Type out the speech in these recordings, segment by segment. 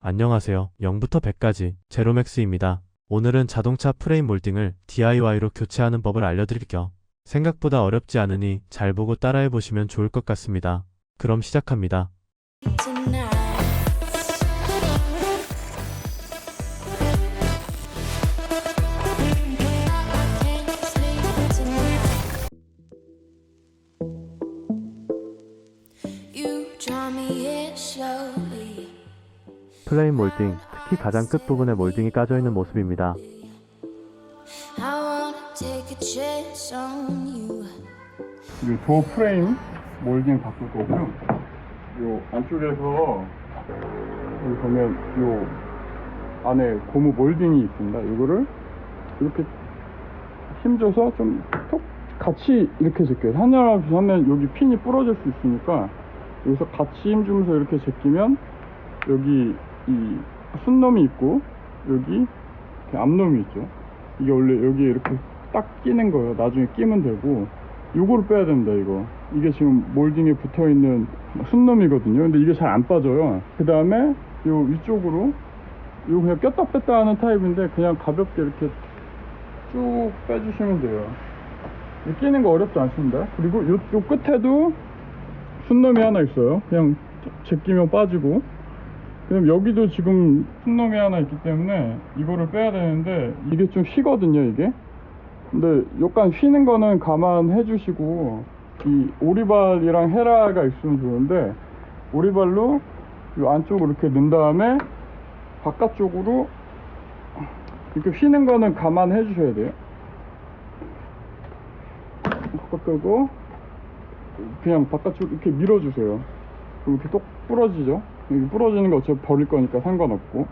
안녕하세요. 0부터 100까지 제로맥스입니다. 오늘은 자동차 프레임 몰딩을 DIY로 교체하는 법을 알려드릴게요. 생각보다 어렵지 않으니 잘 보고 따라해 보시면 좋을 것 같습니다. 그럼 시작합니다. 프레임 몰딩, 특히 가장 끝부분에 몰딩이 까져 있는 모습입니다. I wanna take a chance on you. 이 도어 프레임 몰딩 바꿀 거고요. 요 안쪽에서 여기 보면 요 안에 고무 몰딩이 있습니다. 이거를 이렇게 힘줘서 좀 톡 같이 이렇게 제껴요. 하나 하면 여기 핀이 부러질 수 있으니까 여기서 같이 힘주면서 이렇게 제끼면 여기 이 순놈이 있고 여기 앞놈이 있죠. 이게 원래 여기 이렇게 딱 끼는 거예요. 나중에 끼면 되고 요거를 빼야 됩니다 이거. 이게 지금 몰딩에 붙어있는 순놈이거든요. 근데 이게 잘 안 빠져요. 그 다음에 요 위쪽으로 이거 그냥 꼈다 뺐다 하는 타입인데 그냥 가볍게 이렇게 쭉 빼주시면 돼요. 이 끼는 거 어렵지 않습니다. 그리고 요, 요 끝에도 순놈이 하나 있어요. 그냥 제끼면 빠지고 그럼 여기도 지금 순놈이 하나 있기 때문에 이거를 빼야 되는데 이게 좀 휘거든요 이게. 근데 약간 휘는 거는 감안해 주시고 이 오리발이랑 헤라가 있으면 좋은데 오리발로 이 안쪽으로 이렇게 넣은 다음에 바깥쪽으로 이렇게 휘는 거는 감안해 주셔야 돼요. 바깥 끄고 그냥 바깥쪽 이렇게 밀어주세요. 그럼 이렇게 똑 부러지죠 부러지는 거 어차피 버릴 거니까 상관없고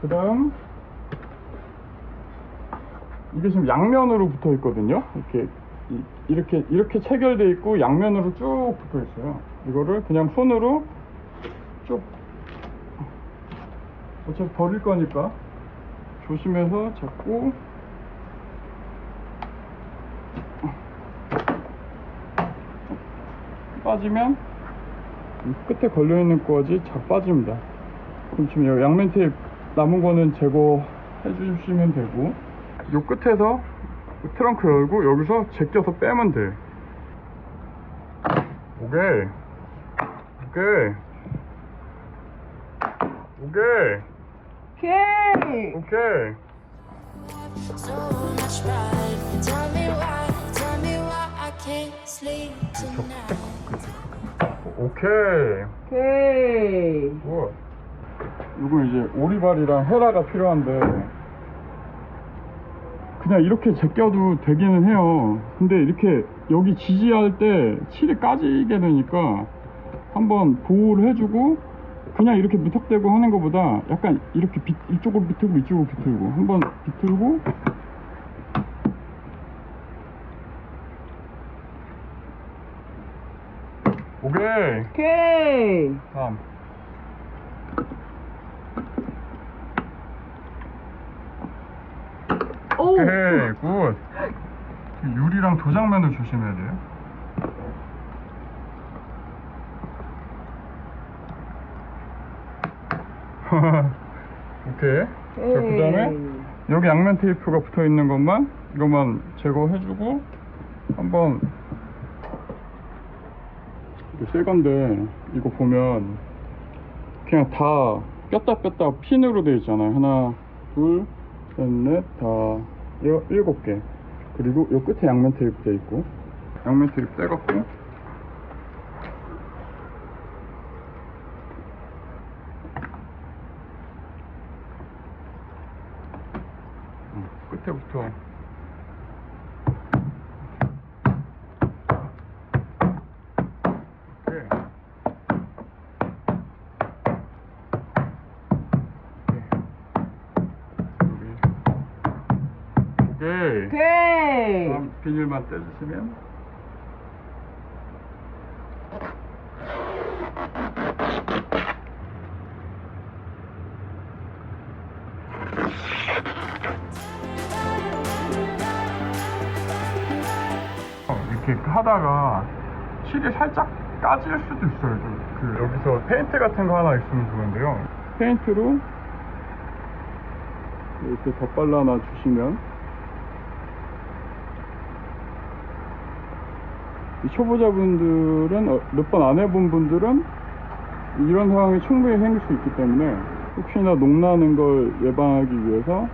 그 다음 이게 지금 양면으로 붙어 있거든요. 이렇게 이- 이렇게 이렇게 체결돼 있고 양면으로 쭉 붙어 있어요. 이거를 그냥 손으로 쭉 어차피 버릴 거니까 조심해서 잡고 빠지면 이 끝에 걸려 있는 거지 잘 빠집니다. 그럼 지금 여기 양면 테이프 남은 거는 제거해 주시면 되고 요 끝에서 트렁크 열고 여기서 제껴서 빼면 돼. 오케이. 오케이. 오케이. 오케이. 오케이. So 오케이. 오케이. 굿. 이거 이제 오리발이랑 헤라가 필요한데 그냥 이렇게 제껴도 되기는 해요. 근데 이렇게 여기 지지할 때 칠이 까지게 되니까 한번 보호를 해주고 그냥 이렇게 무턱대고 하는 것보다 약간 이렇게 비- 이쪽으로 비틀고 이쪽으로 비틀고 한번 비틀고 오케이. 오케이. 다음. 오. 오케이 굿. 유리랑 도장면을 조심해야 돼요. 오케이. 자 그 다음에 여기 양면 테이프가 붙어 있는 것만 이것만 제거해주고 한번 새 건데 이거 보면 그냥 다 꼈다 뺐다 핀으로 되어 있잖아요. 하나 둘셋넷다. 일곱 개. 그리고 요 끝에 양면 테이프 돼 있고. 양면 테이프 떼갖고 비닐만 떼주시면 어, 이렇게 하다가 칠이 살짝 까질 수도 있어요. 좀. 그 여기서 페인트 같은 거 하나 있으면 좋은데요. 페인트로 이렇게 덧발라놔 주시면 초보자분들은 몇 번 안 해본 분들은 이런 상황이 충분히 생길 수 있기 때문에 혹시나 녹나는 걸 예방하기 위해서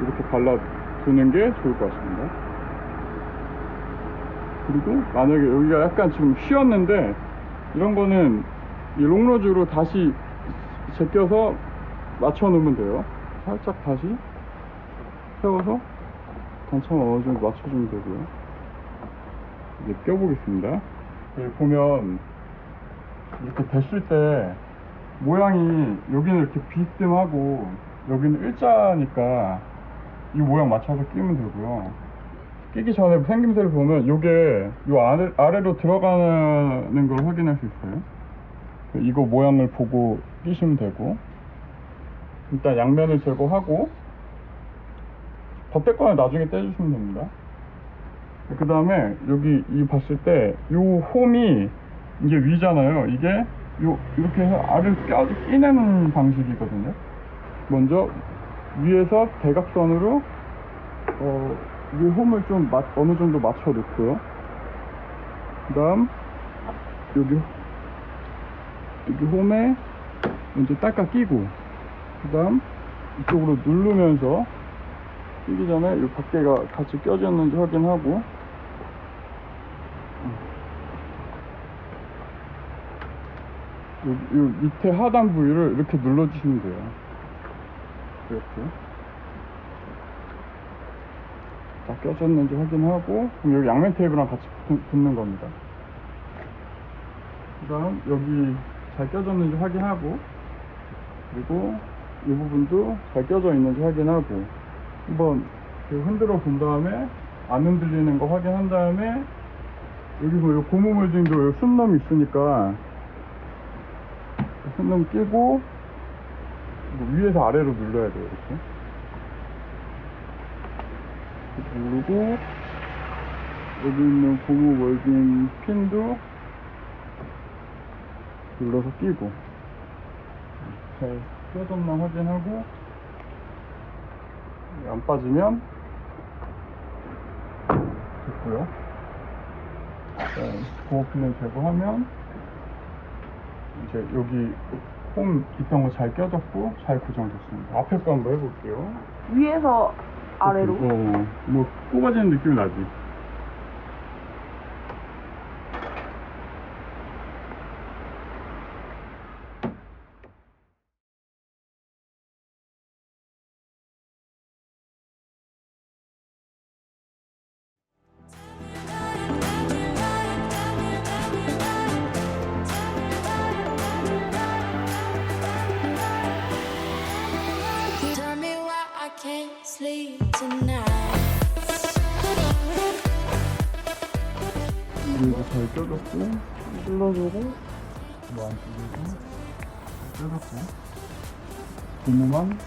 이렇게 발라두는 게 좋을 것 같습니다. 그리고 만약에 여기가 약간 지금 휘었는데 이런 거는 이 롱로즈로 다시 제껴서 맞춰 놓으면 돼요. 살짝 다시 세워서 단차만 어느 정도 맞춰주면 되고요. 이제 껴보겠습니다. 여기 보면 이렇게 됐을 때 모양이 여기는 이렇게 비스듬하고 여기는 일자니까 이 모양 맞춰서 끼면 되고요. 끼기 전에 생김새를 보면 이게 요 아래, 아래로 들어가는 걸 확인할 수 있어요. 이거 모양을 보고 끼시면 되고 일단 양면을 제거하고 덧대권을 나중에 떼주시면 됩니다. 그 다음에 여기 이 봤을 때 요 홈이 이게 위잖아요. 이게 요 이렇게 해서 알을 껴 끼는 방식이거든요. 먼저 위에서 대각선으로 어, 이 홈을 좀 맞- 어느 정도 맞춰 놓고요. 그 다음 여기 여기 홈에 먼저 닦아 끼고 그 다음 이쪽으로 누르면서 끼기 전에 이 밖에가 같이 껴졌는지 확인하고 요, 요 밑에 하단 부위를 이렇게 눌러주시면 돼요. 이렇게. 다 껴졌는지 확인하고 그럼 여기 양면 테이프랑 같이 붙, 붙는 겁니다. 그 다음 여기 잘 껴졌는지 확인하고 그리고 이 부분도 잘 껴져 있는지 확인하고 한번 흔들어 본 다음에 안 흔들리는 거 확인한 다음에 여기 뭐 고무 몰딩도 순놈 있으니까 손놈 끼고 위에서 아래로 눌러야 돼요 이렇게. 누르고 여기 있는 고무 몰딩 핀도 눌러서 끼고. 잘 껴졌나 확인하고 안 빠지면 됐고요 고무핀을 제거하면 이제 여기 홈 있던 거 잘 껴졌고 잘 고정됐습니다. 앞에 거 한번 해볼게요. 위에서 아래로. 어, 뭐 뽑아지는 느낌이 나지. 위에도 잘 껴졌고, 눌러주고. 뭐안 껴지고, 껴졌고, 고무만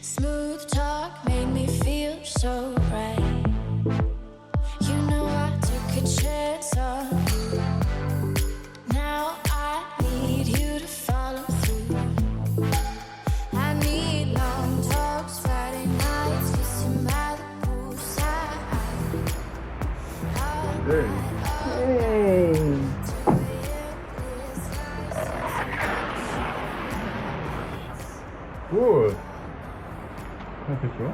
Smooth talk made me feel so 굿! 잘 됐죠?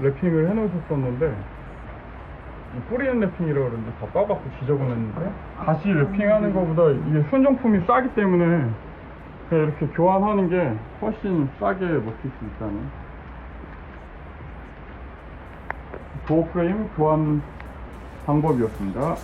랩핑을 해놓으셨었는데 이 뿌리는 랩핑이라고 그러는데 다 빠갖고 지저분했는데 다시 랩핑하는 것보다 이게 순정품이 싸기 때문에 그냥 이렇게 교환하는 게 훨씬 싸게 먹힐 수 있다는 도어 프레임 교환 방법이었습니다.